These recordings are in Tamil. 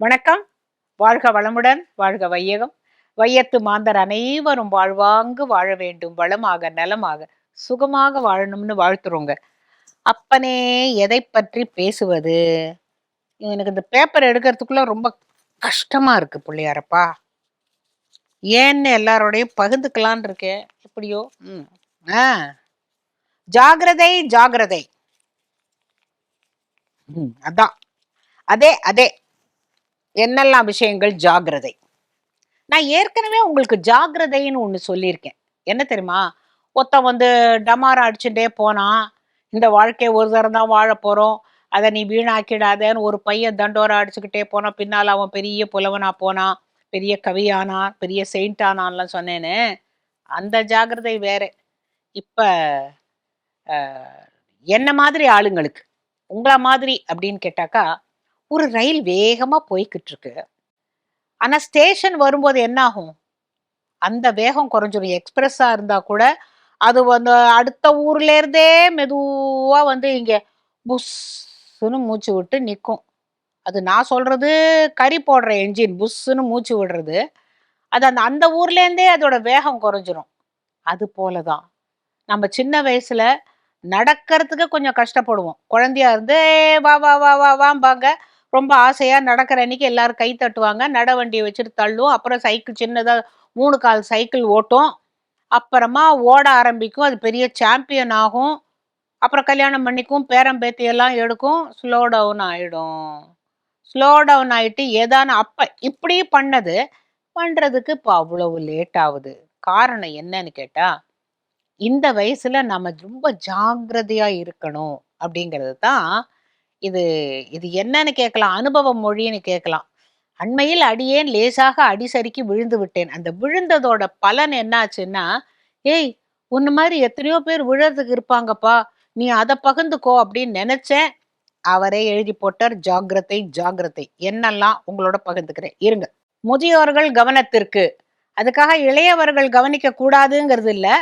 வணக்கம். வாழ்க வளமுடன் வாழ்க வையகம். வையத்து மாந்தர் அனைவரும் வாழ்வாங்கு வாழ வேண்டும் வளமாக நலமாக சுகமாக வாழணும்னு வாழ்த்துறோங்க. அப்பனே எதை பற்றி பேசுவது? எனக்கு இந்த பேப்பர் எடுக்கிறதுக்குள்ள ரொம்ப கஷ்டமா இருக்கு பிள்ளையாரப்பா. ஏன்னு எல்லாரோடையும் பகிர்ந்துக்கலான் இருக்கேன். எப்படியோ? ம். ஆ. ஜாகிரதை ஜாகிரதை. ம் அதான். அதே அதே. என்னெல்லாம் விஷயங்கள் ஜாகிரதை? நான் ஏற்கனவே உங்களுக்கு ஜாகிரதைன்னு ஒன்று சொல்லியிருக்கேன். என்ன தெரியுமா? ஒருத்தன் வந்து டமாரம் அடிச்சுட்டே போனான் இந்த வாழ்க்கையை ஒரு தரம் தான் வாழ போகிறோம் அதை நீ வீணாக்கிடாதேன்னு ஒரு பையன் தண்டோரம் அடிச்சுக்கிட்டே போனான் பின்னால் அவன் பெரிய புலவனா போனான் பெரிய கவியானான் பெரிய செயின்ட் ஆனான்லாம் சொன்னேன்னு அந்த ஜாகிரதை வேற. இப்போ என்ன மாதிரி ஆளுங்களுக்கு? உங்கள மாதிரி அப்படின்னு கேட்டாக்கா ஒரு ரயில் வேகமாக போய்கிட்டு இருக்கு ஆனால் ஸ்டேஷன் வரும்போது என்னாகும்? அந்த வேகம் குறைஞ்சிரும். எக்ஸ்பிரஸ்ஸாக இருந்தால் கூட அது வந்து அடுத்த ஊர்லேருந்தே மெதுவாக வந்து இங்கே புஸ்ஸுன்னு மூச்சு விட்டு நிற்கும் அது நான் சொல்கிறது கறி போடுற என்ஜின் புஷ்ஷுன்னு மூச்சு விடுறது. அது அந்த அந்த ஊர்லேருந்தே அதோட வேகம் குறைஞ்சிரும். அது போலதான். நம்ம சின்ன வயசில் நடக்கிறதுக்கு கொஞ்சம் கஷ்டப்படுவோம். குழந்தையா இருந்து வா வா வா வா வாம்பாங்க. ரொம்ப ஆசையாக நடக்கிற அன்னைக்கு எல்லாரும் கை தட்டுவாங்க. நட வண்டியை வச்சுட்டு தள்ளும் அப்புறம் சைக்கிள் சின்னதாக மூணு கால் சைக்கிள் ஓட்டும். அப்புறமா ஓட ஆரம்பிக்கும். அது பெரிய சாம்பியன் ஆகும். அப்புறம் கல்யாணம் பண்ணிக்கும். பேரம் எடுக்கும். ஸ்லோ டவுன் ஆகிடும் ஸ்லோ டவுன் ஆகிட்டு ஏதான அப்போ இப்படி பண்ணது. பண்ணுறதுக்கு இப்போ அவ்வளவு லேட் ஆகுது. காரணம் என்னன்னு கேட்டால் இந்த வயசில் நம்ம ரொம்ப ஜாகிரதையாக இருக்கணும் அப்படிங்கிறது தான் இது இது என்னன்னு கேட்கலாம். அனுபவ மொழின்னு கேட்கலாம். அண்மையில் அடியேன் லேசாக அடிசறுக்கி விழுந்து விட்டேன். அந்த விழுந்ததோட பலன் என்னாச்சுன்னா ஏய் உன்ன மாதிரி எத்தனையோ பேர் விழுறதுக்கு இருப்பாங்கப்பா. நீ அதை பகிர்ந்துக்கோ அப்படின்னு நினைச்சேன். அவரே எழுதி போட்டார். ஜாகிரதை ஜாக்கிரதை. என்னெல்லாம் உங்களோட பகிர்ந்துக்கிறேன். இருங்க. முதியோர்கள் கவனத்திற்கு. அதுக்காக இளையவர்கள் கவனிக்க கூடாதுங்கிறது இல்லை.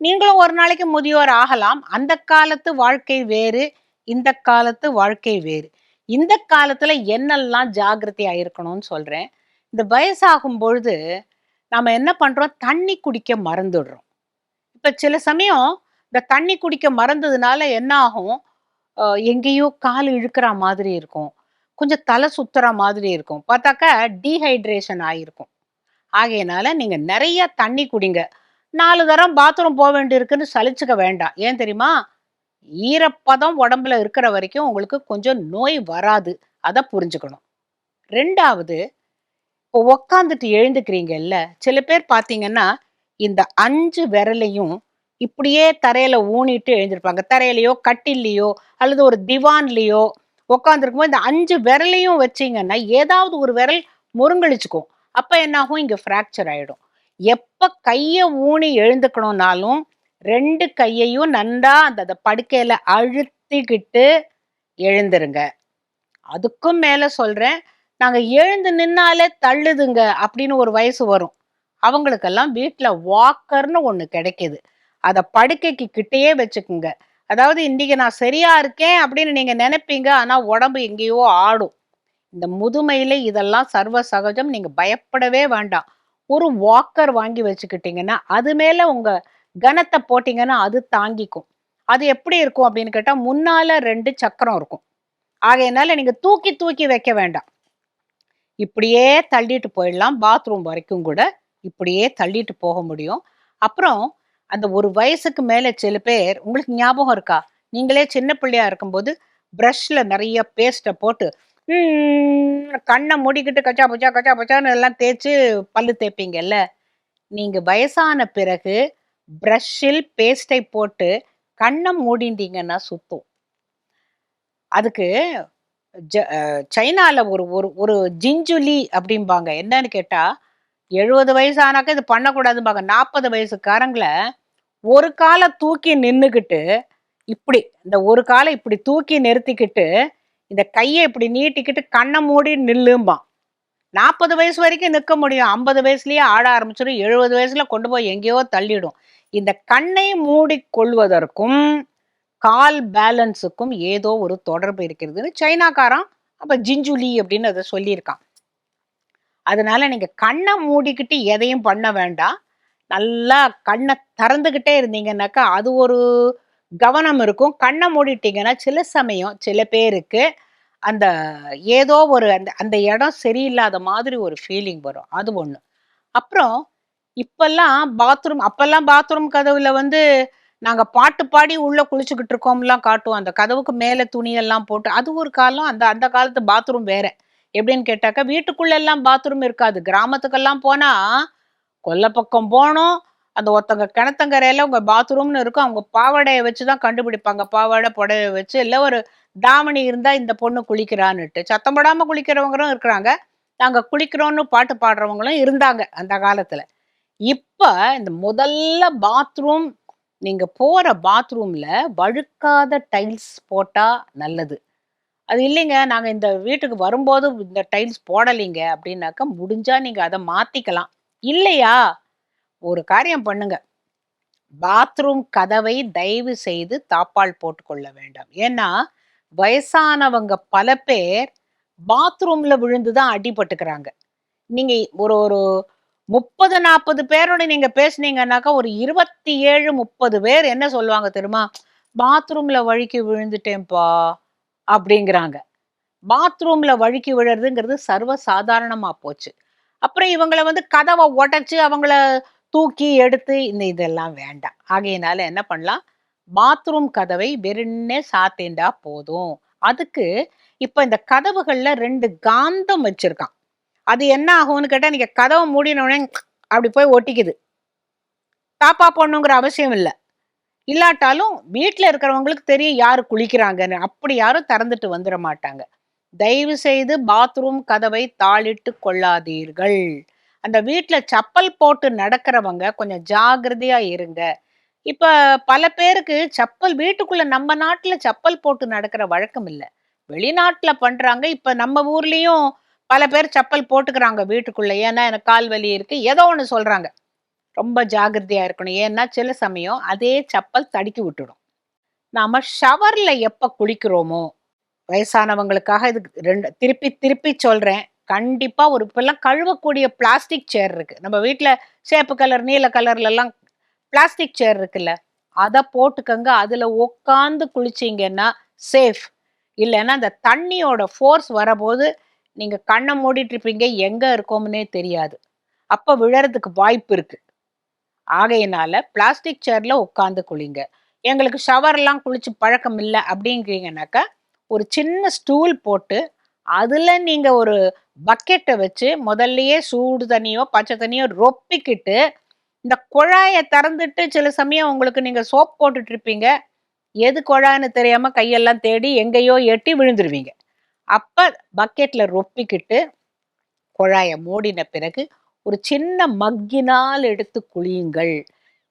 நீங்களும் ஒரு நாளைக்கு முதியோர் ஆகலாம். அந்த காலத்து வாழ்க்கை வேறு. இந்த காலத்து வாழ்க்கை வேறு. இந்த காலத்துல என்னெல்லாம் ஜாகிரதையா இருக்கணும்னு சொல்றேன். இந்த வயசாகும் பொழுது நாம என்ன பண்றோம்? தண்ணி குடிக்க மறந்துடுறோம். இப்ப சில சமயம் இந்த தண்ணி குடிக்க மறந்ததுனால என்ன ஆகும் எங்கேயோ கால் இழுக்கிற மாதிரி இருக்கும். கொஞ்சம் தலை சுத்துற மாதிரி இருக்கும். பார்த்தாக்கா டீஹைட்ரேஷன் ஆயிருக்கும். ஆகையினால நீங்க நிறைய தண்ணி குடிங்க. நாலு தரம் பாத்ரூம் போக வேண்டியிருக்குன்னு சலிச்சுக்க வேண்டாம். ஏன் தெரியுமா? ஈரப்பதம் உடம்புல இருக்கிற வரைக்கும் உங்களுக்கு கொஞ்சம் நோய் வராது. அதை புரிஞ்சுக்கணும். ரெண்டாவது இப்போ உக்காந்துட்டு எழுந்துக்கிறீங்கல்ல சில பேர் பார்த்தீங்கன்னா இந்த அஞ்சு விரலையும் இப்படியே தரையில ஊனிட்டு எழுந்திருப்பாங்க. தரையிலையோ கட்டில்லையோ அல்லது ஒரு திவான்லேயோ உட்காந்துருக்கும்போது இந்த அஞ்சு விரலையும் வச்சீங்கன்னா ஏதாவது ஒரு விரல் முருங்கழிச்சுக்கும் அப்போ என்ன ஆகும் ஃப்ராக்சர் ஆகிடும் எப்போ கையை ஊனி எழுந்துக்கணும்னாலும் ரெண்டு கையையும் நன்றா அந்த அந்த படுக்கையில அழுத்திக்கிட்டு எழுந்துருங்க. அதுக்கும் மேல சொல்றேன் நாங்க எழுந்து நின்னாலே தள்ளுதுங்க அப்படின்னு ஒரு வயசு வரும். அவங்களுக்கெல்லாம் வீட்டில் வாக்கர்னு ஒன்று கிடைக்கிது. அதை படுக்கைக்கு கிட்டேயே வச்சுக்குங்க. அதாவது இன்னைக்கு நான் சரியா இருக்கேன் அப்படின்னு நீங்க நினைப்பீங்க ஆனா உடம்பு எங்கேயோ ஆடும். இந்த முதுமையில இதெல்லாம் சர்வ சகஜம் நீங்க பயப்படவே வேண்டாம். ஒரு வாக்கர் வாங்கி வச்சுக்கிட்டீங்கன்னா அது மேல உங்க கனத்தை போட்டிங்கன்னா அது தாங்கிக்கும். அது எப்படி இருக்கும் அப்படின்னு கேட்டால் முன்னால ரெண்டு சக்கரம் இருக்கும். ஆகையினால நீங்கள் தூக்கி தூக்கி வைக்க வேண்டாம். இப்படியே தள்ளிட்டு போயிடலாம். பாத்ரூம் வரைக்கும் கூட இப்படியே தள்ளிட்டு போக முடியும். அப்புறம் அந்த ஒரு வயசுக்கு மேலே சில பேர் உங்களுக்கு ஞாபகம் இருக்கா? நீங்களே சின்ன பிள்ளையா இருக்கும்போது ப்ரஷ்ல நிறைய பேஸ்ட்டை போட்டு கண்ணை மூடிக்கிட்டு கச்சா பச்சா கச்சா பச்சான்னு எல்லாம் தேய்ச்சி பல்லு தேய்ப்பீங்கல்ல? நீங்கள் வயசான பிறகு ப்ரஷ்ஷில் பேஸ்டை போட்டு கண்ணை மூடிந்தீங்கன்னா சுத்தும். அதுக்கு ஜ- சைனாவில் ஒரு ஒரு ஒரு ஜிஞ்சுலி அப்படிம்பாங்க. என்னன்னு கேட்டால் எழுபது வயசு ஆனாக்க இது பண்ணக்கூடாதும்பாங்க. நாற்பது வயசுக்காரங்களை ஒரு காலை தூக்கி நின்றுக்கிட்டு இப்படி இந்த ஒரு காலை இப்படி தூக்கி நிறுத்திக்கிட்டு இந்த கையை இப்படி நீட்டிக்கிட்டு கண்ணை மூடி நில்லும்பான். நாற்பது வயசு வரைக்கும் நிற்க முடியும். ஐம்பது வயசுலேயே ஆட ஆரம்பிச்சிடும். எழுபது வயசில் கொண்டு போய் எங்கேயோ தள்ளிடும். இந்த கண்ணை மூடிக்கொள்வதற்கும் கால் பேலன்ஸுக்கும் ஏதோ ஒரு தொடர்பு இருக்கிறதுன்னு சைனாக்காரன் அப்ப ஜிஞ்சுலி அப்படின்னு அதை சொல்லியிருக்கான். அதனால நீங்க கண்ணை மூடிக்கிட்டு எதையும் பண்ண வேண்டாம். நல்லா கண்ணை திறந்துக்கிட்டே இருந்தீங்கன்னாக்கா அது ஒரு கவனம் இருக்கும். கண்ணை மூடிட்டீங்கன்னா சில சமயம் சில பேருக்கு அந்த ஏதோ ஒரு அந்த அந்த இடம் சரியில்லாத மாதிரி ஒரு ஃபீலிங் வரும். அது ஒன்று அப்புறம் இப்பெல்லாம் பாத்ரூம் அப்பெல்லாம் பாத்ரூம் கதவுல வந்து நாங்க பாட்டு பாடி உள்ள குளிச்சுக்கிட்டு இருக்கோம்லாம் காட்டுவோம். அந்த கதவுக்கு மேல துணியெல்லாம் போட்டு அது ஒரு காலம் அந்த அந்த காலத்து பாத்ரூம் வேற. எப்படின்னு கேட்டாக்கா வீட்டுக்குள்ள எல்லாம் பாத்ரூம் இருக்காது. கிராமத்துக்கெல்லாம் போனா கொல்லை பக்கம் போனோம். அந்த ஒருத்தங்க கிணத்தங்கரையில உங்க பாத்ரூம்னு இருக்கும். அவங்க பாவாடையை வச்சு தான் கண்டுபிடிப்பாங்க. பாவாடை புடவை வச்சு இல்லை ஒரு தாவணி இருந்தா இந்த பொண்ணு குளிக்கிறான்னுட்டு. சத்தம் போடாம குளிக்கிறவங்களும் இருக்கிறாங்க. நாங்க குளிக்கிறோம்னு பாட்டு பாடுறவங்களும் இருந்தாங்க அந்த காலத்துல. இப்ப இந்த முதல்ல பாத்ரூம் நீங்க போற பாத்ரூம்ல வழுக்காத டைல்ஸ் போட்டா நல்லது. அது இல்லைங்க நாங்க இந்த வீட்டுக்கு வரும்போது இந்த டைல்ஸ் போடலைங்க அப்படின்னாக்கா முடிஞ்சா நீங்க அதை மாத்திக்கலாம். இல்லையா? ஒரு காரியம் பண்ணுங்க. பாத்ரூம் கதவை தயவு செய்து தாப்பால் போட்டுக்கொள்ள வேண்டாம். ஏன்னா வயசானவங்க பல பேர் பாத்ரூம்ல விழுந்து தான் அடிபட்டுக்கிறாங்க. நீங்க ஒரு ஒரு முப்பது நாற்பது பேரோட நீங்க பேசுனீங்கன்னாக்கா ஒரு இருபத்தி ஏழு முப்பது பேர் என்ன சொல்லுவாங்க தெரியுமா? பாத்ரூம்ல வழுக்கி விழுந்துட்டேன்ப்பா அப்படிங்கிறாங்க. பாத்ரூம்ல வழுக்கி விழுறதுங்கிறது சர்வ சாதாரணமா போச்சு. அப்புறம் இவங்களை வந்து கதவை உடைச்சு அவங்கள தூக்கி எடுத்து இந்த இதெல்லாம் வேண்டாம். ஆகையினால என்ன பண்ணலாம்? பாத்ரூம் கதவை வெறுன்னே சாத்தேண்டா போதும். அதுக்கு இப்ப இந்த கதவுகள்ல ரெண்டு காந்தம் வச்சிருக்கான். அது என்ன ஆகும்னு கேட்டால் நீங்கள் கதவை மூடினோடனே அப்படி போய் ஒட்டிக்குது. தாப்பா போடணுங்கிற அவசியம் இல்லை. இல்லாட்டாலும் வீட்டில் இருக்கிறவங்களுக்கு தெரியும் யார் குளிக்கிறாங்கன்னு. அப்படி யாரும் திறந்துட்டு வந்துட மாட்டாங்க. தயவு செய்து பாத்ரூம் கதவை தாளிட்டு கொள்ளாதீர்கள். அந்த வீட்டில் செப்பல் போட்டு நடக்கிறவங்க கொஞ்சம் ஜாகிரதையாக இருங்க. இப்போ பல பேருக்கு செப்பல் வீட்டுக்குள்ளே நம்ம நாட்டில் செப்பல் போட்டு நடக்கிற வழக்கம் இல்லை. வெளிநாட்டில் பண்ணுறாங்க இப்போ நம்ம ஊர்லேயும் பல பேர் செப்பல் போட்டுக்கிறாங்க வீட்டுக்குள்ள. ஏன்னா எனக்கு கால் வலி இருக்கு. ஏதோ ஒன்று சொல்றாங்க. ரொம்ப ஜாகிரதையா இருக்கணும். ஏன்னா சில சமயம் அதே செப்பல் தடுக்கி விட்டுடும். நாம ஷவர்ல எப்ப குளிக்கிறோமோ வயசானவங்களுக்காக இது ரெண்டு திருப்பி திருப்பி சொல்றேன். கண்டிப்பா ஒரு இப்பெல்லாம் கழுவக்கூடிய பிளாஸ்டிக் சேர் இருக்கு. நம்ம வீட்ல சேப்பு கலர் நீல கலர்ல எல்லாம் பிளாஸ்டிக் சேர் இருக்குல்ல அதை போட்டுக்கங்க. அதுல உட்காந்து குளிச்சீங்கன்னா சேஃப். இல்லைன்னா அந்த தண்ணியோட ஃபோர்ஸ் வரபோது நீங்க கண்ணை மூடிட்டு இருப்பீங்க எங்க இருக்கோம்னே தெரியாது. அப்ப விழறதுக்கு வாய்ப்பு இருக்கு. ஆகையினால பிளாஸ்டிக் சேர்ல உட்காந்து குளிங்க. எங்களுக்கு ஷவர்லாம் குளிச்சு பழக்கம் இல்லை அப்படிங்கிறீங்கனாக்கா ஒரு சின்ன ஸ்டூல் போட்டு அதுல நீங்க ஒரு பக்கெட்டை வச்சு முதல்லயே சூடு தண்ணியோ பச்சை தண்ணியோ ரொப்பிக்கிட்டு இந்த குழாயை திறந்துட்டு சில சமயம் உங்களுக்கு நீங்க சோப் போட்டுட்டு இருப்பீங்க எது குழான்னு தெரியாம கையெல்லாம் தேடி எங்கேயோ எட்டி விழுந்துருவீங்க. அப்ப பக்கெட்ல ரொப்பிக்கிட்டு குழாயை மூடின பிறகு ஒரு சின்ன மக்கினால் எடுத்து குளியுங்கள்.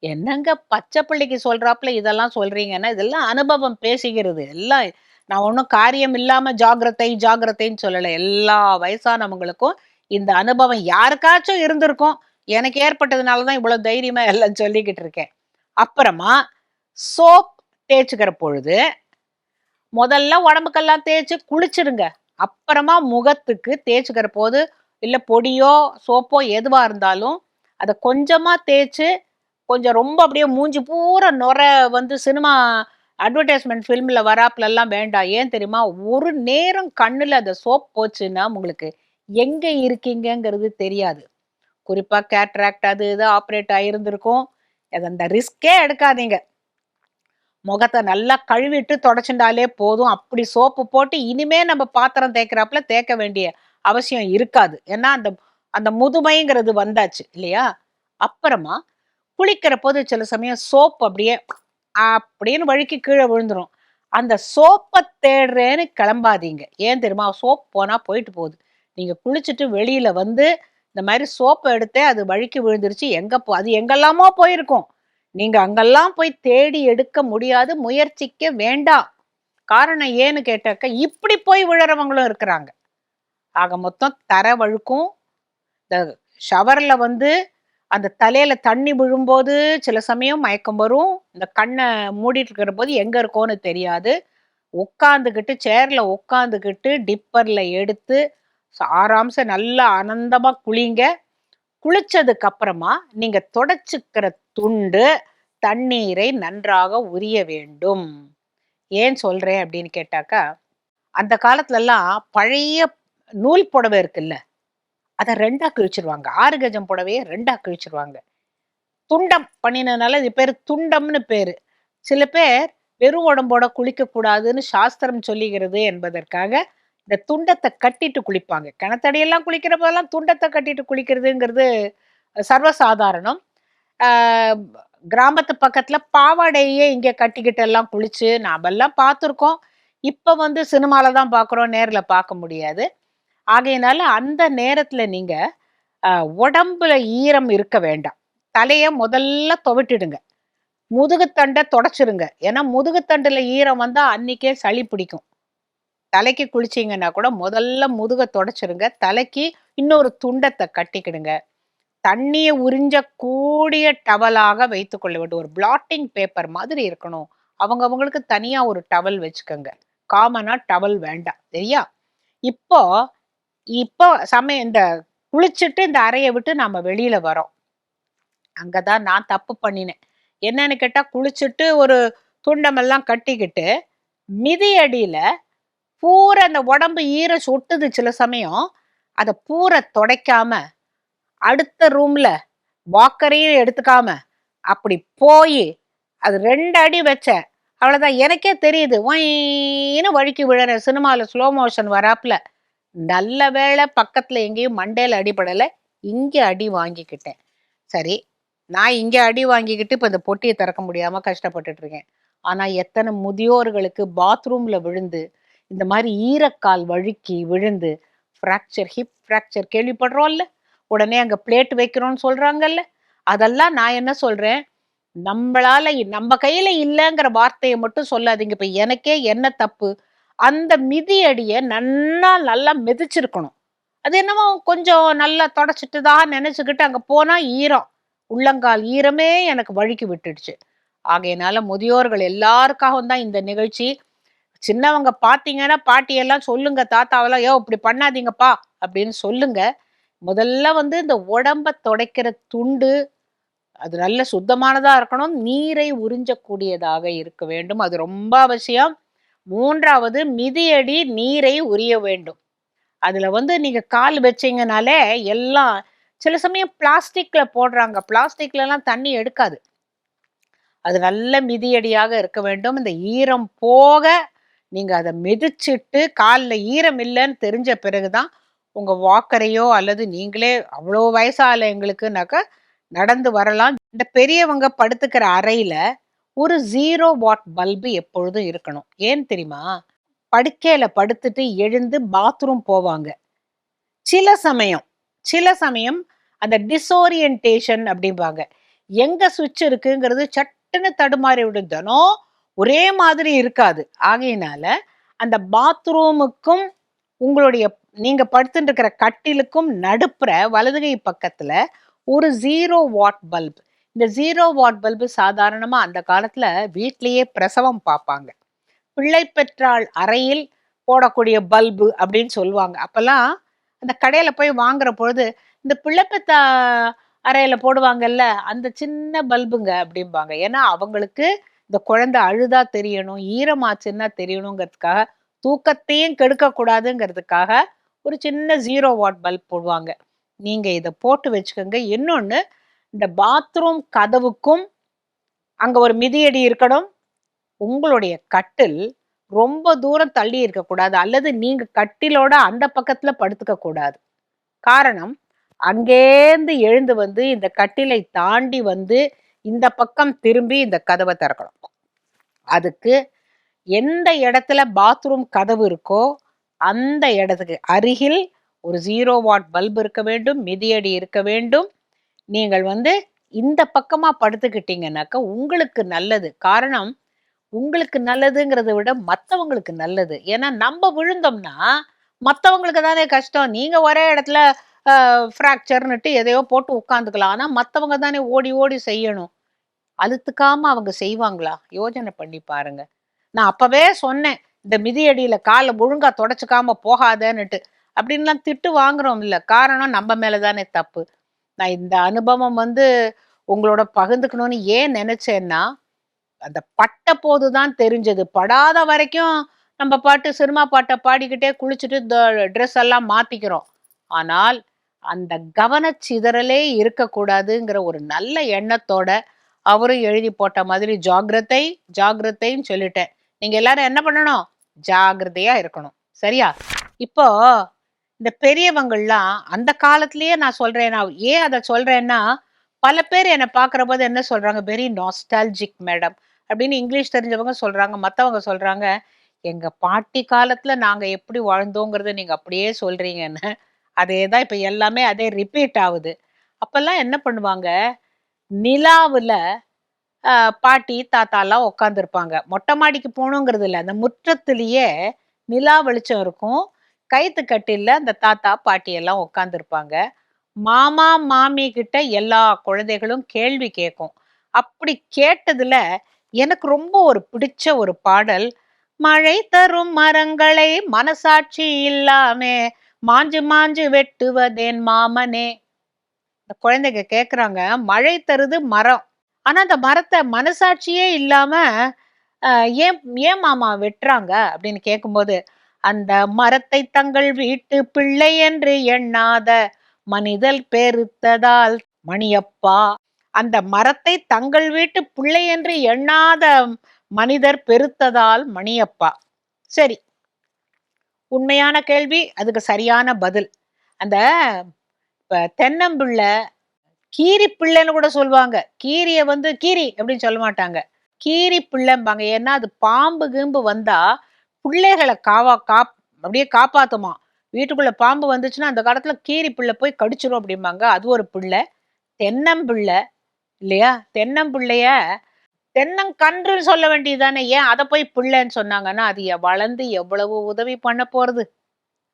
என்னங்க பச்சை பிள்ளைக்கு சொல்றாப்புல இதெல்லாம் சொல்றீங்கன்னா இதெல்லாம் அனுபவம் பேசுகிறது. எல்லாம் நான் ஒன்றும் காரியம் இல்லாம ஜாகிரதை ஜாகிரதைன்னு சொல்லலை. எல்லா வயசானவங்களுக்கும் இந்த அனுபவம் யாருக்காச்சும் இருந்திருக்கும். எனக்கு ஏற்பட்டதுனால தான் இவ்வளவு தைரியமா எல்லாம் சொல்லிக்கிட்டு இருக்கேன். அப்புறமா சோப் தேய்ச்சிக்கிற பொழுது முதல்ல உடம்புக்கெல்லாம் தேய்ச்சி குளிச்சிடுங்க அப்புறமா முகத்துக்கு தேய்ச்சிக்கிற போது இல்லை பொடியோ சோப்போ எதுவாக இருந்தாலும் அதை கொஞ்சமாக தேய்ச்சி கொஞ்சம் ரொம்ப அப்படியே மூஞ்சி பூரா நுர வந்து சினிமா அட்வர்டைஸ்மெண்ட் ஃபில்மில் வராப்புலலாம் வேண்டாம். ஏன் தெரியுமா? ஒரு நேரம் கண்ணில் அந்த சோப் போச்சுன்னா உங்களுக்கு எங்கே இருக்கீங்கங்கிறது தெரியாது. குறிப்பாக கேட்ராக்ட் அது இது ஆப்ரேட் ஆகியிருந்திருக்கும் அது அந்த ரிஸ்கே எடுக்காதீங்க. முகத்தை நல்லா கழுவிட்டு தொடச்சுட்டாலே போதும். அப்படி சோப்பு போட்டு இனிமே நம்ம பாத்திரம் தேய்க்கிறாப்புல தேய்க்க வேண்டிய அவசியம் இருக்காது. ஏன்னா அந்த அந்த முதுமைங்கிறது வந்தாச்சு இல்லையா? அப்புறமா குளிக்கிற போது சில சமயம் சோப் அப்படியே அப்படின்னு வழுக்கி கீழே விழுந்துடும் அந்த சோப்பை தேடுறேன்னு கிளம்பாதீங்க. ஏன் தெரியுமா? சோப் போனால் போயிட்டு போகுது. நீங்கள் குளிச்சுட்டு வெளியில் வந்து இந்த மாதிரி சோப்பை எடுத்தே அது வழுக்கி விழுந்துருச்சு. எங்கே போ அது எங்கெல்லாமோ போயிருக்கும். நீங்க அங்கெல்லாம் போய் தேடி எடுக்க முடியாது முயற்சிக்க வேண்டாம். காரணம் ஏன்னு கேட்டாக்க இப்படி போய் விழுறவங்களும் இருக்கிறாங்க. ஆக மொத்தம் தர வழுக்கும். இந்த ஷவர்ல வந்து அந்த தலையில தண்ணி விழும்போது சில சமயம் மயக்கம் வரும். இந்த கண்ணை மூடிட்டு இருக்கிற போது எங்க இருக்கோன்னு தெரியாது. உட்காந்துக்கிட்டு சேர்ல உட்காந்துக்கிட்டு டிப்பர்ல எடுத்து ஆராம்ச நல்லா ஆனந்தமா குளிங்க. குளிச்சதுக்கு அப்புறமா நீங்க தொடச்சுக்கிற துண்டு தண்ணீரை நன்றாக உரிய வேண்டும். ஏன் சொல்கிறேன் அப்படின்னு கேட்டாக்கா அந்த காலத்துலலாம் பழைய நூல் புடவை இருக்குல்ல அதை ரெண்டாக கிழிச்சிருவாங்க. ஆறு கஜம் புடவையை ரெண்டாக கிழிச்சிருவாங்க. துண்டம் பண்ணினதுனால இது பேர் துண்டம்னு பேர். சில பேர் வெறும் உடம்போட குளிக்கக்கூடாதுன்னு சாஸ்திரம் சொல்லுகிறது என்பதற்காக இந்த துண்டத்தை கட்டிட்டு குளிப்பாங்க. கிணத்தடியெல்லாம் குளிக்கிற போதெல்லாம் துண்டத்தை கட்டிட்டு குளிக்கிறதுங்கிறது சர்வசாதாரணம். கிராமத்து பக்கத்துல பாவாடையே இங்க கட்டிக்கிட்டு எல்லாம் குளிச்சு நாமெல்லாம் பார்த்துருக்கோம். இப்ப வந்து சினிமால தான் பார்க்குறோம் நேர்ல பார்க்க முடியாது. ஆகையினால அந்த நேரத்துல நீங்க உடம்புல ஈரம் இருக்க வேண்டாம். தலையை முதல்ல துவட்டிடுங்க. முதுகுத்தண்டை தொடச்சிருங்க. ஏன்னா முதுகுத்தண்டுல ஈரம் வந்தா அன்னைக்கே சளி பிடிக்கும். தலைக்கு குளிச்சிங்கன்னா கூட முதல்ல முதுக தொடச்சிருங்க. தலைக்கு இன்னொரு துண்டத்தை கட்டிக்கிடுங்க. தண்ணியை உறிஞ்ச கூடிய டவலாக வைத்துக்கொள்ள வேண்டும். ஒரு பிளாட்டிங் பேப்பர் மாதிரி இருக்கணும். அவங்க அவங்களுக்கு தனியாக ஒரு டவல் வச்சுக்கோங்க. காமனாக டவல் வேண்டாம். சரியா? இப்போ இப்போ சமயம் இந்த குளிச்சுட்டு இந்த அறையை விட்டு நம்ம வெளியில வரோம் அங்கதான் நான் தப்பு பண்ணினேன். என்னன்னு கேட்டா குளிச்சுட்டு ஒரு துண்டமெல்லாம் கட்டிக்கிட்டு மிதியடியில பூரா அந்த உடம்பு ஈர சொட்டுது சில சமயம். அதை பூரா துடைக்காம அடுத்த ரூம்ல வாக்கரையும் எடுத்துக்காம அப்படி போய் அது ரெண்டு அடி வச்சேன் அவ்வளோதான் எனக்கே தெரியுது ஒயின்னு வழுக்கி விழற சினிமாவில் ஸ்லோ மோஷன் வராப்புல நல்ல வேளை பக்கத்தில் எங்கேயும் மண்டையில் அடிபடலை இங்கே அடி வாங்கிக்கிட்டேன். சரி நான் இங்கே அடி வாங்கிக்கிட்டு இப்போ இந்த பொட்டியை திறக்க முடியாமல் கஷ்டப்பட்டுட்டு இருக்கேன் ஆனால் எத்தனை முதியோர்களுக்கு பாத்ரூமில் விழுந்து இந்த மாதிரி ஈரக்கால் வழுக்கி விழுந்து ஃப்ராக்சர் ஹிப் ஃப்ராக்சர் கேள்விப்படுறோம்ல? உடனே அங்க பிளேட் வைக்கிறோம்னு சொல்றாங்கல்ல? அதெல்லாம் நான் என்ன சொல்றேன்? நம்மளால நம்ம கையில இல்லைங்கிற வார்த்தையை மட்டும் சொல்லாதீங்க. இப்ப எனக்கே என்ன தப்பு? அந்த மிதி அடியை நன்னா நல்லா மிதிச்சிருக்கணும். அது என்னமோ கொஞ்சம் நல்லா தொடச்சிட்டு தான் நினைச்சுக்கிட்டு அங்கே போனால் ஈரம். உள்ளங்கால் ஈரமே எனக்கு வழுக்கி விட்டுடுச்சு. ஆகையினால முதியோர்கள் எல்லாருக்காகவும் தான் இந்த நிகழ்ச்சி. சின்னவங்க பார்த்தீங்கன்னா பாட்டியெல்லாம் சொல்லுங்க தாத்தாவெல்லாம் ஏ இப்படி பண்ணாதீங்கப்பா அப்படின்னு சொல்லுங்க. முதல்ல வந்து இந்த உடம்ப துடைக்கிற துண்டு அது நல்ல சுத்தமானதாக இருக்கணும். நீரை உறிஞ்சக்கூடியதாக இருக்க வேண்டும். அது ரொம்ப அவசியம். மூன்றாவது மிதியடி நீரை உரிய வேண்டும். அதில் வந்து நீங்கள் கால் வச்சீங்கனாலே எல்லாம் சில சமயம் பிளாஸ்டிக்கில் போடுறாங்க. பிளாஸ்டிக்லலாம் தண்ணி எடுக்காது. அது நல்ல மிதியடியாக இருக்க வேண்டும். இந்த ஈரம் போக நீங்கள் அதை மிதிச்சிட்டு காலில் ஈரம் இல்லைன்னு தெரிஞ்ச பிறகு தான் உங்க வாக்கரையோ அல்லது நீங்களே அவ்வளோ வயசால எங்களுக்குனாக்கா நடந்து வரலாம். இந்த பெரியவங்க படுத்துக்கிற அறையில ஒரு ஜீரோ வாட் பல்பு எப்பொழுதும் இருக்கணும். ஏன் தெரியுமா? படுக்கையில படுத்துட்டு எழுந்து பாத்ரூம் போவாங்க. சில சமயம் சில சமயம் அந்த டிசோரியன்டேஷன் அப்படிம்பாங்க. எங்க சுவிட்ச் இருக்குங்கிறது சட்டுன்னு தடுமாறி விடும். தினம் ஒரே மாதிரி இருக்காது. ஆகையினால அந்த பாத்ரூமுக்கும் உங்களுடைய நீங்க படுத்துட்டு இருக்கிற கட்டிலுக்கும் நடுப்புற வலதுகை பக்கத்துல ஒரு ஜீரோ வாட் பல்ப் இந்த ஜீரோ வாட் பல்பு சாதாரணமா அந்த காலத்துல வீட்லயே பிரசவம் பார்ப்பாங்க பிள்ளை பெற்றாள் அறையில் போடக்கூடிய பல்பு அப்படின்னு சொல்லுவாங்க. அப்பெல்லாம் அந்த கடையில போய் வாங்குற பொழுது இந்த பிள்ளை பெத்த அறையில போடுவாங்கல்ல அந்த சின்ன பல்புங்க அப்படிம்பாங்க. ஏன்னா அவங்களுக்கு இந்த குழந்தை அழுதா தெரியணும் ஈரமாச்சுன்னா தெரியணுங்கிறதுக்காக தூக்கத்தையும் கெடுக்க கூடாதுங்கிறதுக்காக ஒரு சின்ன ஜீரோ வாட் பல்ப் போடுவாங்க. நீங்கள் இதை போட்டு வச்சுக்கோங்க. இன்னொன்று இந்த பாத்ரூம் கதவுக்கும் அங்கே ஒரு மிதியடி இருக்கணும். உங்களுடைய கட்டில் ரொம்ப தூரம் தள்ளி இருக்கக்கூடாது. அல்லது நீங்கள் கட்டிலோட அந்த பக்கத்தில் படுத்துக்க கூடாது. காரணம் அங்கேருந்து எழுந்து வந்து இந்த கட்டிலை தாண்டி வந்து இந்த பக்கம் திரும்பி இந்த கதவை திறக்கணும். அதுக்கு எந்த இடத்துல பாத்ரூம் கதவு இருக்கோ அந்த இடத்துக்கு அருகில் ஒரு ஜீரோ வாட் பல்ப் இருக்க வேண்டும் மிதியடி இருக்க வேண்டும். நீங்கள் வந்து இந்த பக்கமாக படுத்துக்கிட்டீங்கன்னாக்கா உங்களுக்கு நல்லது. காரணம் உங்களுக்கு நல்லதுங்கிறத விட மற்றவங்களுக்கு நல்லது. ஏன்னா நம்ம விழுந்தோம்னா மற்றவங்களுக்கு தானே கஷ்டம். நீங்கள் ஒரே இடத்துல ஃப்ராக்சர்னுட்டு எதையோ போட்டு உட்காந்துக்கலாம் ஆனால் மற்றவங்க தானே ஓடி ஓடி செய்யணும். அழுத்துக்காமல் அவங்க செய்வாங்களா? யோஜனை பண்ணி பாருங்க. நான் அப்போவே சொன்னேன். இந்த மிதியடியில காலை ஒழுங்கா தொடச்சிக்காம போகாதன்னுட்டு அப்படின்லாம் திட்டு வாங்குறோம் இல்லை. காரணம் நம்ம மேலதானே தப்பு. நான் இந்த அனுபவம் வந்து உங்களோட பகிர்ந்துக்கணும்னு ஏன் நினைச்சேன்னா அந்த பட்ட போது தான் தெரிஞ்சது. படாத வரைக்கும் நம்ம பாட்டு சினிமா பாட்டை பாடிக்கிட்டே குளிச்சுட்டு ட்ரெஸ் எல்லாம் மாத்திக்கிறோம். ஆனால் அந்த கவனச்சிதறலே இருக்கக்கூடாதுங்கிற ஒரு நல்ல எண்ணத்தோட அவரும் எழுதி போட்ட மாதிரி ஜாகிரத்தை ஜாகிரத்தைன்னு சொல்லிட்டேன். நீங்க எல்லாரும் என்ன பண்ணணும்? ஜாகிரதையா இருக்கணும். சரியா? இப்போ இந்த பெரியவங்கள்லாம் அந்த காலத்திலேயே நான் சொல்றேன் நான் ஏன் அதை சொல்றேன்னா பல பேர் என்னை பார்க்குற போது என்ன சொல்றாங்க? வெரி நாஸ்டால்ஜிக் மேடம் அப்படின்னு இங்கிலீஷ் தெரிஞ்சவங்க சொல்றாங்க மற்றவங்க சொல்றாங்க எங்க பாட்டி காலத்துல நாங்க எப்படி வாழ்ந்தோங்கிறத நீங்க அப்படியே சொல்றீங்கன்னு. அதே தான் இப்போ எல்லாமே அதே ரிப்பீட் ஆகுது. அப்பெல்லாம் என்ன பண்ணுவாங்க? நிலாவில் பாட்டி தாத்தாலாம் உட்காந்துருப்பாங்க மொட்டை மாடிக்கு போகணுங்கிறது இல்லை. அந்த முற்றத்துலேயே நிலா வெளிச்சம் இருக்கும். கைத்து கட்டில அந்த தாத்தா பாட்டியெல்லாம் உட்காந்துருப்பாங்க மாமா மாமி கிட்ட எல்லா குழந்தைகளும் கேள்வி கேட்கும் அப்படி கேட்டதுல எனக்கு ரொம்ப ஒரு பிடிச்ச ஒரு பாடல் மழை தரும் மரங்களை மனசாட்சி இல்லாமே மாஞ்சு மாஞ்சு வெட்டுவதேன் மாமனே. இந்த குழந்தைங்க கேக்குறாங்க மழை தருது மரம். ஆனா அந்த மரத்தை மனசாட்சியே இல்லாம ஏன் ஏன் மாமா வெட்டுறாங்க அப்படின்னு கேட்கும்போது அந்த மரத்தை தங்கள் வீட்டு பிள்ளை என்று எண்ணாத மனிதல் பெருத்ததால் மணியப்பா அந்த மரத்தை தங்கள் வீட்டு பிள்ளை என்று எண்ணாத மனிதர் பெருத்ததால் மணியப்பா. சரி. உண்மையான கேள்வி அதுக்கு சரியான பதில். அந்த தென்னம்பிள்ளை கீரி பிள்ளைன்னு கூட சொல்லுவாங்க. கீரிய வந்து கீரி அப்படின்னு சொல்ல மாட்டாங்க. கீரி பிள்ளைம்பாங்க. ஏன்னா அது பாம்பு கீம்பு வந்தா பிள்ளைகளை காவா காப் அப்படியே காப்பாத்துமா. வீட்டுக்குள்ள பாம்பு வந்துச்சுன்னா அந்த காலத்துல கீரி பிள்ளை போய் கடிச்சிரும் அப்படிம்பாங்க. அது ஒரு பிள்ளை. தென்னம்பிள்ளை இல்லையா? தென்னம்பிள்ளைய தென்னங்கன்றுன்னு சொல்ல வேண்டியதுதானே. ஏன் அதை போய் பிள்ளைன்னு சொன்னாங்கன்னா அது வளர்ந்து எவ்வளவு உதவி பண்ண போறது?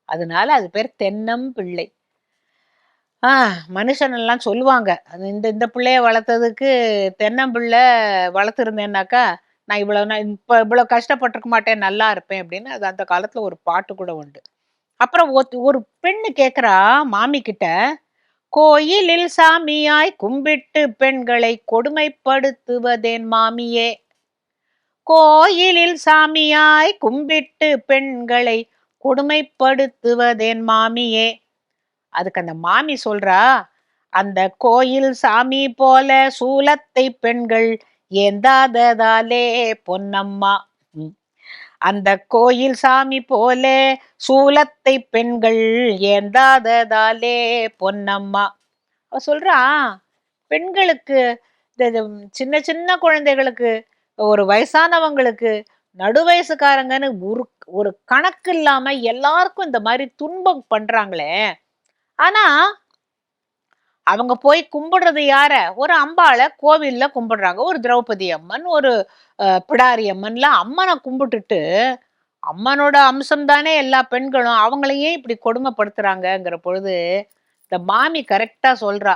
அதனால அது பேர் தென்னம்பிள்ளை ஆஹ் மனுஷன் எல்லாம் சொல்லுவாங்க இந்த இந்த பிள்ளைய வளர்த்ததுக்கு தென்னம்பிள்ளை வளர்த்துருந்தேன்னாக்கா நான் இவ்வளோ நான் இப்போ இவ்வளோ கஷ்டப்பட்டிருக்க மாட்டேன் நல்லா இருப்பேன் அப்படின்னு அது அந்த காலத்தில் ஒரு பாட்டு கூட உண்டு. அப்புறம் ஒரு பெண்ணு கேட்குறா மாமி கிட்ட கோயிலில் சாமியாய் கும்பிட்டு பெண்களை கொடுமைப்படுத்துவதேன் மாமியே. கோயிலில் சாமியாய் கும்பிட்டு பெண்களை கொடுமைப்படுத்துவதேன் மாமியே. அதுக்கு அந்த மாமி சொல்றா அந்த கோயில் சாமி போல சூலத்தை பெண்கள் ஏந்தாததாலே பொன்னம்மா ம். அந்த கோயில் சாமி போல சூலத்தை பெண்கள் ஏந்தாததாலே பொன்னம்மா அவ சொல்றா பெண்களுக்கு இந்த இது சின்ன சின்ன குழந்தைகளுக்கு ஒரு வயசானவங்களுக்கு நடு வயசுக்காரங்கன்னு ஒரு ஒரு கணக்கு இல்லாம எல்லாருக்கும் இந்த மாதிரி துன்பம் பண்றாங்களே ஆனா அவங்க போய் கும்பிடுறது யார? ஒரு அம்பாளை கோவில்ல கும்பிடுறாங்க. ஒரு திரௌபதி அம்மன் ஒரு பிடாரி அம்மன்லாம் அம்மனை கும்பிட்டுட்டு அம்மனோட அம்சம் தானே எல்லா பெண்களும் அவங்களையே இப்படி கொடுமைப்படுத்துறாங்கங்கிற பொழுது இந்த மாமி கரெக்டா சொல்றா.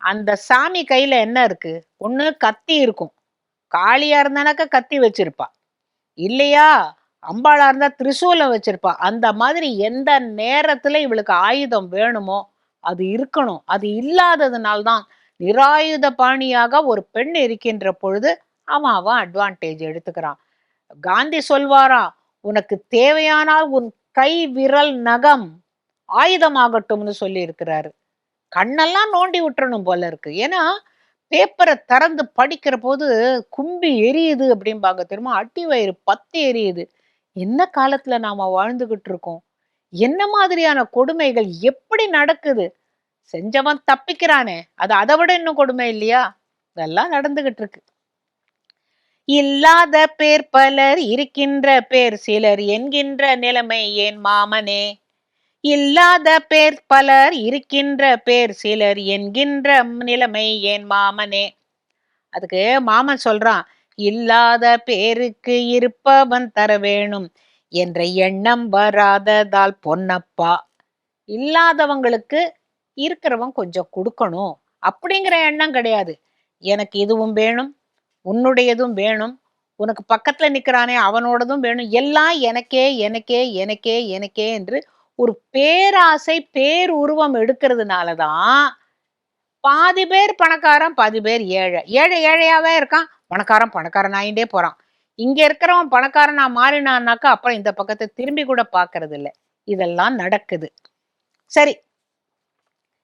அந்த சாமி கையில என்ன இருக்கு? ஒண்ணு கத்தி இருக்கும். காளியா இருந்தானாக்கா கத்தி வச்சிருப்பா. இல்லையா? அம்பாளா இருந்தா திரிசூலம் வச்சிருப்பா. அந்த மாதிரி எந்த நேரத்துல இவளுக்கு ஆயுதம் வேணுமோ அது இருக்கணும். அது இல்லாததுனால்தான் நிராயுத பாணியாக ஒரு பெண் இருக்கின்ற பொழுது அவன் அவன் அட்வான்டேஜ் எடுத்துக்கிறான். காந்தி சொல்வாராம் உனக்கு தேவையானால் உன் கை விரல் நகம் ஆயுதமாகட்டும்னு சொல்லி இருக்கிறாரு கண்ணெல்லாம் நோண்டி விட்டுறணும் போல இருக்கு. ஏன்னா பேப்பரை திறந்து படிக்கிற போது கும்பி எரியுது அப்படிம்பாங்க தெரியுமா? அட்டி வயிறு பத்து எரியுது. என்ன காலத்துல நாம வாழ்ந்துகிட்டு இருக்கோம் என்ன மாதிரியான கொடுமைகள்? எப்படி நடக்குது? செஞ்சவன் தப்பிக்கிறானே அது அதை விட இன்னும் கொடுமை இல்லையா? இதெல்லாம் நடந்துகிட்டு இருக்கு இல்லாத பேர் பலர் இருக்கின்ற பேர் சிலர் என்கின்ற நிலைமை ஏன் மாமனே? இல்லாத பேர் பலர் இருக்கின்ற பேர் சிலர் என்கின்ற நிலைமை ஏன் மாமனே? அதுக்கு மாமன் சொல்றான் இல்லாத பேருக்கு இருப்பவன் தர வேணும் என்ற எண்ணம் வராததால் பொன்னப்பா. இல்லாதவங்களுக்கு இருக்கிறவன் கொஞ்சம் கொடுக்கணும் அப்படிங்கிற எண்ணம் கிடையாது. எனக்கு இதுவும் வேணும் உன்னுடையதும் வேணும் உனக்கு பக்கத்துல நிக்கிறானே அவனோடதும் வேணும் எல்லாம் எனக்கே எனக்கே எனக்கே எனக்கே என்று ஒரு பேராசை பேருருவம் எடுக்கிறதுனால தான் பாதி பேர் பணக்காரன் பாதி பேர் ஏழை. ஏழை ஏழையாவே இருக்கான் பணக்காரன் பணக்காரன் ஆயிட்டே போறான். இங்க இருக்கிறவன் பணக்காரனா மாறினான்னாக்கா அப்புறம் இந்த பக்கத்தை திரும்பி கூட பாக்குறது இல்ல இதெல்லாம் நடக்குது. சரி.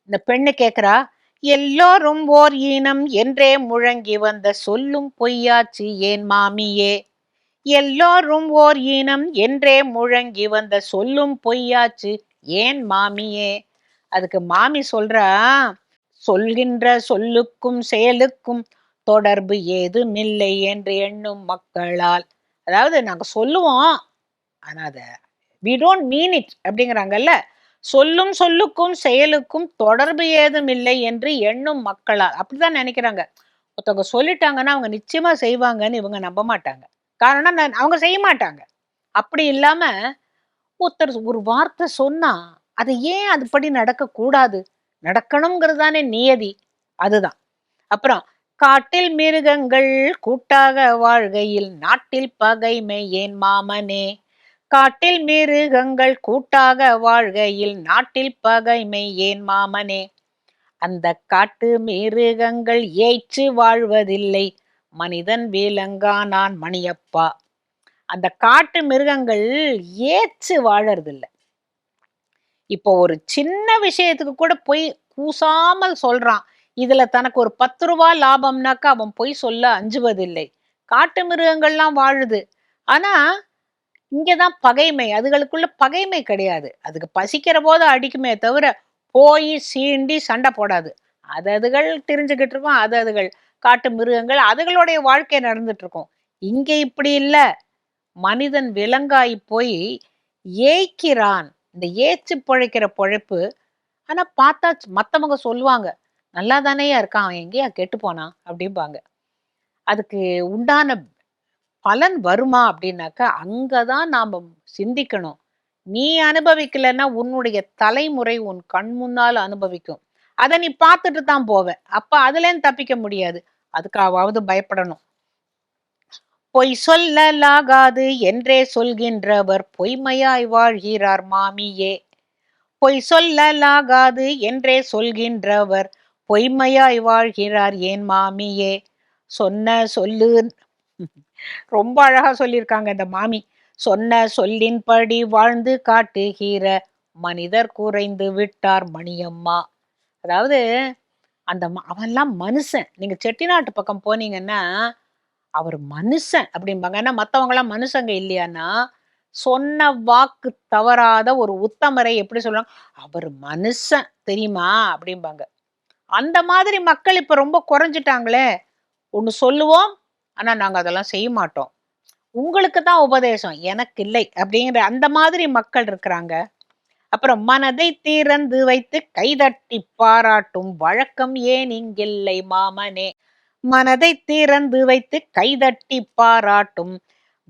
இந்த பெண்ணு கேக்குறா எல்லோரும் ஓர் ஈனம் என்றே முழங்கி வந்த சொல்லும் பொய்யாச்சு ஏன் மாமியே? எல்லோரும் ஓர் ஈனம் என்றே முழங்கி வந்த சொல்லும் பொய்யாச்சு ஏன் மாமியே? அதுக்கு மாமி சொல்றா சொல்கின்ற சொல்லுக்கும் செயலுக்கும் தொடர்பு ஏதுமில்லை என்று எண்ணும் மக்களால். அதாவது நாங்கள் சொல்லுவோம் ஆனால் அதை வி டோன்ட் மீன் இட் அப்படிங்கிறாங்கல்ல. சொல்லும் சொல்லுக்கும் செயலுக்கும் தொடர்பு ஏதும் இல்லை என்று எண்ணும் மக்களால். அப்படிதான் நினைக்கிறாங்க. ஒருத்தவங்க சொல்லிட்டாங்கன்னா அவங்க நிச்சயமா செய்வாங்கன்னு இவங்க நம்ப மாட்டாங்க. காரணம் அவங்க செய்ய மாட்டாங்க. அப்படி இல்லாம ஒருத்தர் ஒரு வார்த்தை சொன்னா அது ஏன் அதுபடி நடக்கக்கூடாது? நடக்கணுங்கிறது தானே நியதி. அதுதான். அப்புறம் காட்டில் மிருகங்கள் கூட்டாக வாழ்கையில் நாட்டில் பகைமை ஏன் மாமனே? காட்டில் மிருகங்கள் கூட்டாக வாழ்கையில் நாட்டில் பகைமை ஏன் மாமனே? அந்த காட்டு மிருகங்கள் ஏய்ச்சு வாழ்வதில்லை. மனிதன் விலங்கானான் மணியப்பா. அந்த காட்டு மிருகங்கள் ஏச்சு வாழறதில்லை. இப்போ ஒரு சின்ன விஷயத்துக்கு கூட போய் கூசாமல் சொல்றான். இதுல தனக்கு ஒரு பத்து ரூபா லாபம்னாக்கா அவன் பொய் சொல்ல அஞ்சுவதில்லை. காட்டு மிருகங்கள்லாம் வாழுது. ஆனா இங்கதான் பகைமை. அதுகளுக்குள்ள பகைமை கிடையாது. அதுக்கு பசிக்கிற போது அடிக்குமே தவிர போய் சீண்டி சண்டை போடாது. அது அதுகள் தெரிஞ்சுக்கிட்டு இருக்கும் அது அதுகள். காட்டு மிருகங்கள் அதுகளுடைய வாழ்க்கை நடந்துட்டு இருக்கும். இங்க இப்படி இல்லை. மனிதன் விலங்காய் போய் ஏய்க்கிறான். இந்த ஏச்சு பிழைக்கிற பொழைப்பு ஆனா பார்த்தா மத்தவங்க சொல்லுவாங்க. நல்லா தானேயா இருக்கான் அவன் எங்கேயா கெட்டு போனான் அப்படிம்பாங்க. அதுக்கு உண்டான பலன் வருமா அப்படின்னாக்கா அங்கே தான் நாம் சிந்திக்கணும். நீ அனுபவிக்கலைன்னா உன்னுடைய தலைமுறை உன் கண் முன்னால் அனுபவிக்கும். அதை நீ பார்த்துட்டு தான் போவ. அப்போ அதுலேருந்து தப்பிக்க முடியாது. அதுக்காவது பயப்படணும். பொய் சொல்லலாகாது என்றே சொல்கின்றவர் பொய்மையாய் வாழ்கிறார் மாமியே. பொய் சொல்லலாகாது என்றே சொல்கின்றவர் பொய்மையாய் வாழ்கிறார் ஏன் மாமியே? சொன்ன சொல்லு. ரொம்ப அழகா சொல்லியிருக்காங்க இந்த மாமி. சொன்ன சொல்லின்படி வாழ்ந்து காட்டுகிற மனிதர் குறைந்து விட்டார் மணியம்மா. அதாவது அந்த ம- அவன்லாம் மனுஷன். நீங்க செட்டிநாட்டு பக்கம் போனீங்கன்னா அவர் மனுஷன் அப்படிம்பாங்க. ஏன்னா மற்றவங்களாம் மனுஷங்க இல்லையான்னா சொன்ன வாக்கு தவறாத ஒரு உத்தமரை எப்படி சொல்றாங்க அவர் மனுஷன் தெரியுமா? அப்படிம்பாங்க. அந்த மாதிரி மக்கள் இப்போ ரொம்ப குறைஞ்சிட்டாங்களே. ஒன்று சொல்லுவோம் ஆனால் நாங்கள் அதெல்லாம் செய்ய மாட்டோம். உங்களுக்கு தான் உபதேசம் எனக்கு இல்லை அப்படிங்கிற அந்த மாதிரி மக்கள் இருக்கிறாங்க. அப்புறம் மனதை திறந்து வைத்து கைதட்டி பாராட்டும் வழக்கம் ஏன் இங்கில்லை மாமனே? மனதை திறந்து வைத்து கைதட்டி பாராட்டும்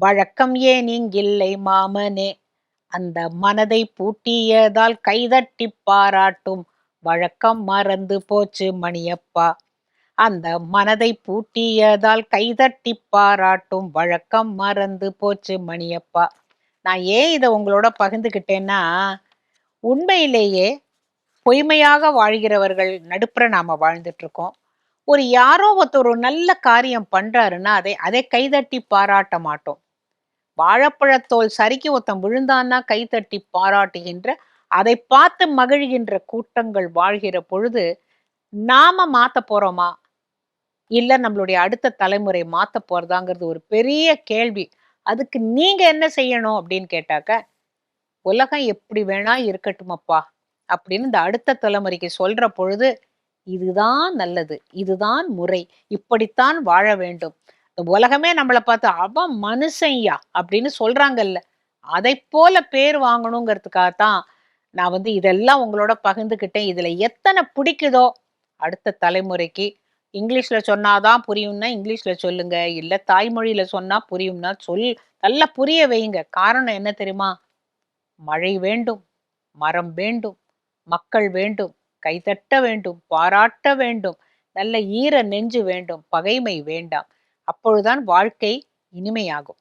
வழக்கம் ஏன் இங்கில்லை மாமனே? அந்த மனதை பூட்டியதால் கைதட்டி பாராட்டும் வழக்கம் மறந்து போச்சு மணியப்பா. அந்த மனதை பூட்டியதால் கைதட்டி பாராட்டும் வழக்கம் மறந்து போச்சு மணியப்பா. நான் ஏன் இதை உங்களோட பகிர்ந்துக்கிட்டேன்னா உண்மையிலேயே பொய்மையாக வாழ்கிறவர்கள் நடுப்புற நாம வாழ்ந்துட்டு இருக்கோம் ஒரு யாரோ ஒருத்தர் ஒரு நல்ல காரியம் பண்றாருன்னா அதை அதை கைதட்டி பாராட்ட மாட்டோம். வாழைப்பழத்தோல் சரிக்கு ஒருத்தன் விழுந்தான்னா கைதட்டி பாராட்டுகின்ற அதை பார்த்து மகிழ்கின்ற கூட்டங்கள் வாழ்கிற பொழுது நாம மாத்த போறோமா? இல்ல நம்மளுடைய அடுத்த தலைமுறை மாத்த போறதாங்கிறது ஒரு பெரிய கேள்வி. அதுக்கு நீங்க என்ன செய்யணும் அப்படின்னு கேட்டாக்க உலகம் எப்படி வேணா இருக்கட்டுமப்பா அப்படின்னு இந்த அடுத்த தலைமுறைக்கு சொல்ற பொழுது இதுதான் நல்லது இதுதான் முறை இப்படித்தான் வாழ வேண்டும். இந்த உலகமே நம்மளை பார்த்து அவன் மனுஷன்யா அப்படின்னு சொல்றாங்கல்ல. அதை போல பேர் வாங்கணுங்கிறதுக்காகத்தான் நான் வந்து இதெல்லாம் உங்களோட பகிர்ந்துக்கிட்டேன் இதில் எத்தனை பிடிக்குதோ அடுத்த தலைமுறைக்கு. இங்கிலீஷில் சொன்னாதான் புரியும்னா இங்கிலீஷில் சொல்லுங்க. இல்லை தாய்மொழியில் சொன்னால் புரியும்னா சொல் நல்லா புரிய வைங்க காரணம் என்ன தெரியுமா? மழை வேண்டும் மரம் வேண்டும் மக்கள் வேண்டும் கைதட்ட வேண்டும் பாராட்ட வேண்டும் நல்ல ஈர நெஞ்சு வேண்டும் பகைமை வேண்டாம். அப்பொழுதுதான் வாழ்க்கை இனிமையாகும்.